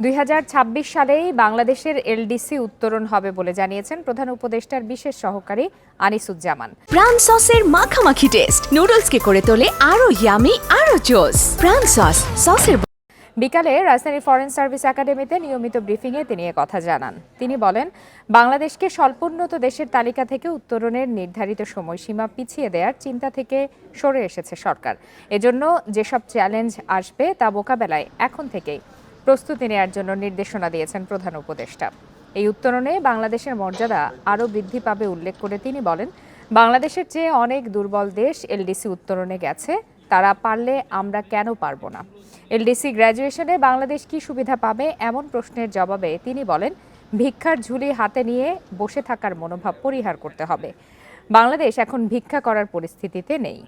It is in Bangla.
দুই হাজার ছাব্বিশ সালেই বাংলাদেশের এলডিসি উত্তরণ হবে বলে জানিয়েছেন প্রধান উপদেষ্টার বিশেষ সহকারী আনিসুজ্জামান। প্রাণ সসের মাখামাখি টেস্ট। নুডলসকে করে তোলে আরও ইয়ামি আরও জোস প্রাণ সস সসের বিকালে রাজধানী ফরেন সার্ভিস একাডেমিতে নিয়মিত ব্রিফিংয়ে তিনি এ কথা জানান। তিনি বলেন বাংলাদেশকে স্বল্পোন্নত দেশের তালিকা থেকে উত্তরণের নির্ধারিত সময়সীমা পিছিয়ে দেওয়ার চিন্তা থেকে সরে এসেছে সরকার। এজন্য যেসব চ্যালেঞ্জ আসবে তা মোকাবেলায় এখন থেকেই প্রস্তুতি নেওয়ার জন্য নির্দেশনা দিয়েছেন প্রধান উপদেষ্টা। এই উত্তরণে বাংলাদেশের মর্যাদা আরও বৃদ্ধি পাবে উল্লেখ করে তিনি বলেন, বাংলাদেশের চেয়ে অনেক দুর্বল দেশ এলডিসি উত্তরণে গেছে, তারা পারলে আমরা কেন পারব না? এলডিসি গ্র্যাজুয়েশনে বাংলাদেশ কি সুবিধা পাবে এমন প্রশ্নের জবাবে তিনি বলেন, ভিক্ষার ঝুলি হাতে নিয়ে বসে থাকার মনোভাব পরিহার করতে হবে। বাংলাদেশ এখন ভিক্ষা করার পরিস্থিতিতে নেই।